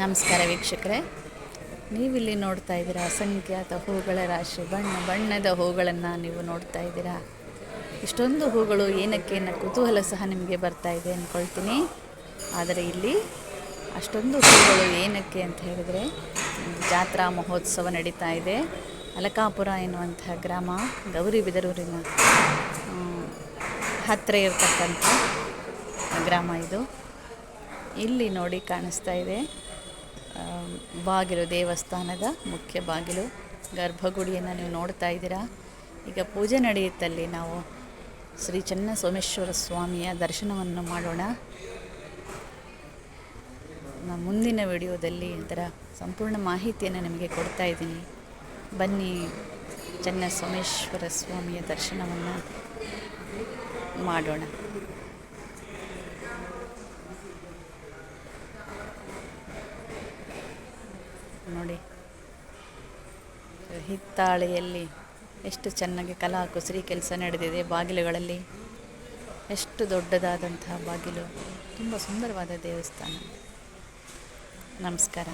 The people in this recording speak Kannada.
ನಮಸ್ಕಾರ ವೀಕ್ಷಕರೇ. ನೀವಿಲ್ಲಿ ನೋಡ್ತಾ ಇದ್ದೀರಾ ಅಸಂಖ್ಯಾತ ಹೂಗಳ ರಾಶಿ, ಬಣ್ಣ ಬಣ್ಣದ ಹೂಗಳನ್ನು ನೀವು ನೋಡ್ತಾ ಇದ್ದೀರಾ? ಇಷ್ಟೊಂದು ಹೂಗಳು ಏನಕ್ಕೆ ಅನ್ನೋ ಕುತೂಹಲ ಸಹ ನಿಮಗೆ ಬರ್ತಾ ಇದೆ ಅಂದ್ಕೊಳ್ತೀನಿ ಆದರೆ ಇಲ್ಲಿ ಅಷ್ಟೊಂದು ಹೂಗಳು ಏನಕ್ಕೆ ಅಂತ ಹೇಳಿದರೆ, ಜಾತ್ರಾ ಮಹೋತ್ಸವ ನಡೀತಾ ಇದೆ. ಅಲಕಾಪುರ ಎನ್ನುವಂತಹ ಗ್ರಾಮ ಗೌರಿಬಿದರೂರಿನ ಬಿದರೂರಿನ ಹತ್ತಿರ ಇರತಕ್ಕಂಥ ಗ್ರಾಮ ಇದು. ಇಲ್ಲಿ ನೋಡಿ ಕಾಣಿಸ್ತಾ ಇದೆ. ಬಾಗಿಲು, ದೇವಸ್ಥಾನದ ಮುಖ್ಯ ಬಾಗಿಲು, ಗರ್ಭಗುಡಿಯನ್ನು ನೀವು ನೋಡ್ತಾ ಇದ್ದೀರಾ? ಈಗ ಪೂಜೆ ನಡೆಯುತ್ತಲ್ಲಿ ನಾವು ಶ್ರೀ ಚನ್ನ ಸೋಮೇಶ್ವರ ಸ್ವಾಮಿಯ ದರ್ಶನವನ್ನು ಮಾಡೋಣ. ನಾನು ಮುಂದಿನ ವಿಡಿಯೋದಲ್ಲಿ ಇದರ ಸಂಪೂರ್ಣ ಮಾಹಿತಿಯನ್ನು ನಿಮಗೆ ಕೊಡ್ತಾ ಇದ್ದೀನಿ. ಬನ್ನಿ ಚನ್ನ ಸೋಮೇಶ್ವರ ಸ್ವಾಮಿಯ ದರ್ಶನವನ್ನು ಮಾಡೋಣ. ನೋಡಿ. ಹಿತ್ತಾಳೆಯಲ್ಲಿ ಎಷ್ಟು ಚೆನ್ನಾಗಿ ಕಲಾ ಕುಸರಿ ಕೆಲಸ ನಡೆದಿದೆ ಬಾಗಿಲುಗಳಲ್ಲಿ. ಎಷ್ಟು ದೊಡ್ಡದಾದಂತಹ ಬಾಗಿಲು. ತುಂಬ ಸುಂದರವಾದ ದೇವಸ್ಥಾನ. ನಮಸ್ಕಾರ.